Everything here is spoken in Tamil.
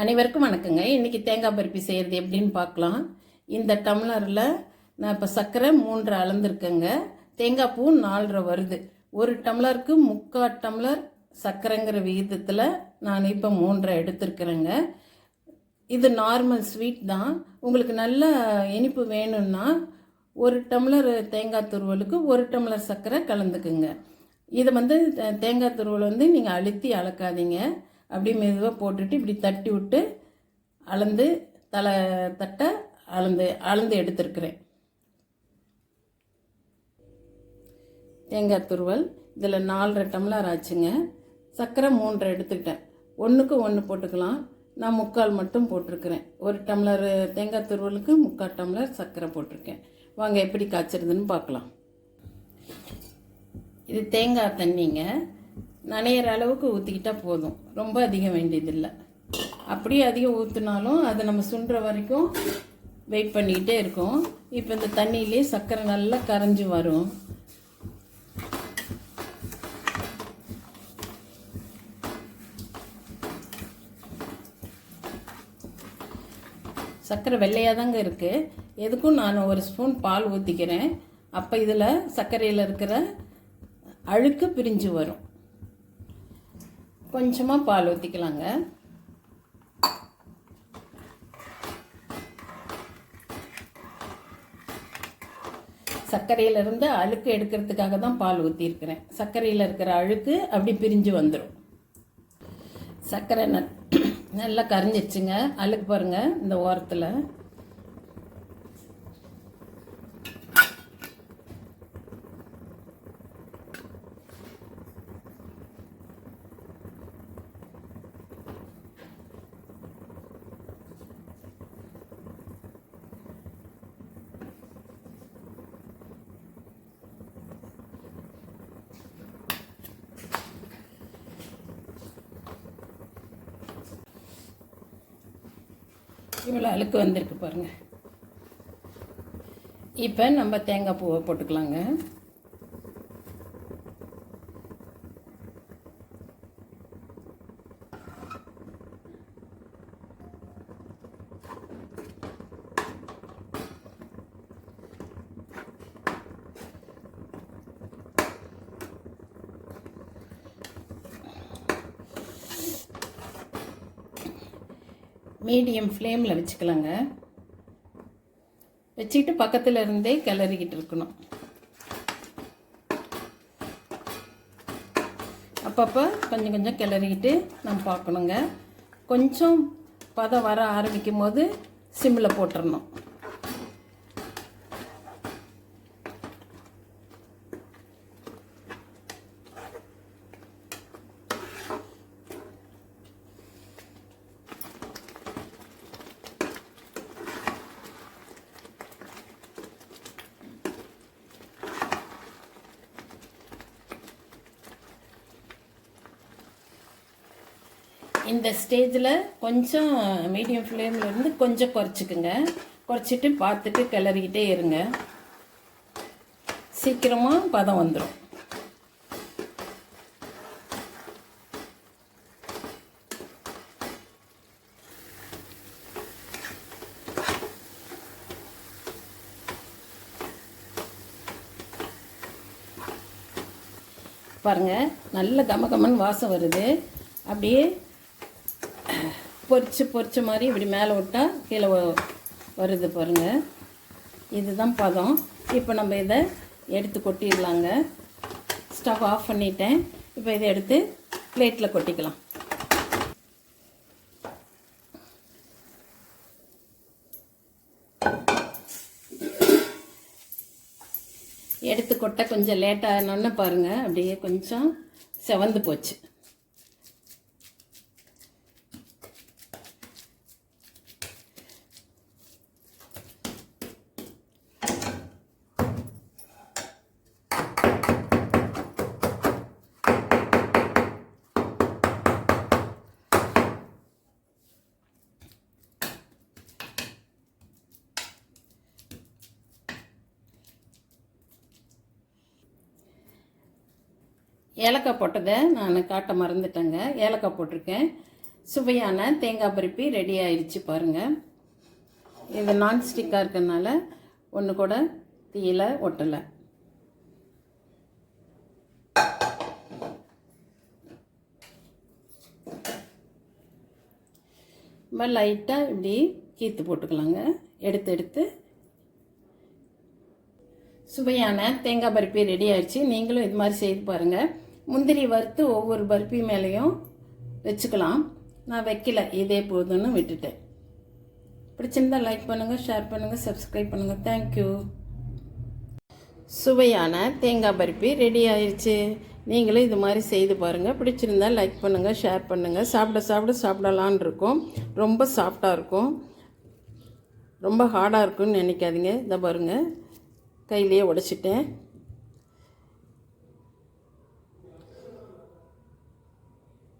அனைவருக்கும் வணக்கங்க இன்றைக்கி தேங்காய் பருப்பி செய்கிறது எப்படின்னு பார்க்கலாம். இந்த டம்ளரில் நான் இப்போ சர்க்கரை மூன்று அளந்துருக்கேங்க. தேங்காய் பூ நாலரை வருது. ஒரு டம்ளருக்கு முக்கால் டம்ளர் சர்க்கரைங்கிற விகிதத்தில் நான் இப்போ மூன்றரை எடுத்திருக்கிறேங்க. இது நார்மல் ஸ்வீட் தான். உங்களுக்கு நல்ல இனிப்பு வேணும்னா ஒரு டம்ளர் தேங்காய் துருவலுக்கு ஒரு டம்ளர் சர்க்கரை கலந்துக்குங்க. இதை வந்து தேங்காய் துருவல் வந்து நீங்கள் அழுத்தி அளக்காதீங்க. அப்படியே மெதுவாக போட்டுட்டு இப்படி தட்டி விட்டு அளந்து தலை தட்ட அளந்து அளந்து எடுத்துருக்குறேன். தேங்காய் துருவல் இதில் நாலரை டம்ளர் ஆச்சுங்க. சர்க்கரை மூன்றரை எடுத்துக்கிட்டேன். ஒன்றுக்கு ஒன்று போட்டுக்கலாம். நான் முக்கால் மட்டும் போட்டிருக்கிறேன். ஒரு டம்ளர் தேங்காய் துருவலுக்கு முக்கால் டம்ளர் சர்க்கரை போட்டிருக்கேன். வாங்க எப்படி காய்ச்சறதுன்னு பார்க்கலாம். இது தேங்காய் தண்ணிங்க. நனையிற அளவுக்கு ஊற்றிக்கிட்டா போதும். ரொம்ப அதிகம் வேண்டியதில்லை. அப்படியே அதிகம் ஊற்றினாலும் அதை நம்ம சுண்டுற வரைக்கும் வெயிட் பண்ணிக்கிட்டே இருக்கோம். இப்போ இந்த தண்ணியிலே சர்க்கரை நல்லா கரைஞ்சி வரும். சர்க்கரை வெள்ளையாக தாங்க இருக்குது எதுக்கும் நான் ஒரு ஸ்பூன் பால் ஊற்றிக்கிறேன் அப்போ இதில் சர்க்கரையில் இருக்கிற அழுக்கு பிரிஞ்சு வரும். கொஞ்சமாக பால் ஊற்றிக்கலாங்க சர்க்கரையிலிருந்து அழுக்கு எடுக்கிறதுக்காக தான் பால் ஊற்றிருக்கிறேன் சர்க்கரையில் இருக்கிற அழுக்கு அப்படி பிரிஞ்சு வந்துடும் சர்க்கரை ந நல்லா கரைஞ்சிச்சுங்க அழுக்கு பாருங்க இந்த ஓரத்தில். இவ்வளோ அழுக்கு வந்திருக்கு பாருங்கள் இப்போ நம்ம தேங்காய் பூவை போட்டுக்கலாங்க. மீடியம் ஃப்ளேமில் வச்சுக்கலாங்க. வச்சுக்கிட்டு பக்கத்தில் இருந்தே கிளறிக்கிட்டு இருக்கணும். அப்பப்போ கொஞ்சம் கொஞ்சம் கிளறிக்கிட்டு நம்ம பார்க்கணுங்க. கொஞ்சம் பதம் வர ஆரம்பிக்கும் போது சிம்மில் போட்டுறணும். இந்த ஸ்டேஜில் கொஞ்சம் மீடியம் ஃப்ளேமில் இருந்து கொஞ்சம் குறைச்சிக்குங்க. குறைச்சிட்டு பார்த்துட்டு கிளறிக்கிட்டே இருங்க. சீக்கிரமாக பதம் வந்துடும் பாருங்க நல்ல கமகமன்னு வாசம் வருது. அப்படியே பொறிச்சு பொறிச்ச மாதிரி இப்படி மேலே விட்டால் கீழே வருது பாருங்கள் இதுதான் பதம். இப்போ நம்ம இதை எடுத்து கொட்டிடலாங்க. ஸ்டவ் ஆஃப் பண்ணிட்டேன். இப்போ இதை எடுத்து பிளேட்டில் கொட்டிக்கலாம். எடுத்து கொட்ட கொஞ்சம் லேட்டாகணுன்னு பாருங்கள் அப்படியே கொஞ்சம் செவந்து போச்சு. ஏலக்காய் போட்டதை நான் காட்ட மறந்துட்டேங்க. ஏலக்காய் போட்டிருக்கேன். சுவையான தேங்காய் பருப்பி ரெடி ஆயிடுச்சு பாருங்கள் இது நான்ஸ்டிக்காக இருக்கறனால ஒன்று கூட தீயில ஒட்டலை. நம்ம லைட்டாக இப்படி கீத்து போட்டுக்கலாங்க. எடுத்து எடுத்து. சுவையான தேங்காய் பருப்பி ரெடி ஆயிடுச்சு நீங்களும் இது மாதிரி செய்து பாருங்கள் முந்திரி வறுத்து ஒவ்வொரு பருப்பி மேலேயும் வச்சுக்கலாம். நான் வைக்கல இதே போதும்னு விட்டுட்டேன். பிடிச்சிருந்தா லைக் பண்ணுங்கள் ஷேர் பண்ணுங்கள் சப்ஸ்கிரைப் பண்ணுங்கள் தேங்க்யூ சுவையான தேங்காய் பருப்பி ரெடி ஆயிடுச்சு நீங்களும் இது மாதிரி செய்து பாருங்கள் பிடிச்சிருந்தா லைக் பண்ணுங்கள் ஷேர் பண்ணுங்கள் சாப்பிட சாப்பிட சாப்பிடலான் இருக்கும். ரொம்ப சாஃப்டாக இருக்கும். ரொம்ப ஹார்டாக இருக்கும்னு நினைக்காதீங்க. இதை பாருங்கள் கையிலேயே உடைச்சிட்டேன்.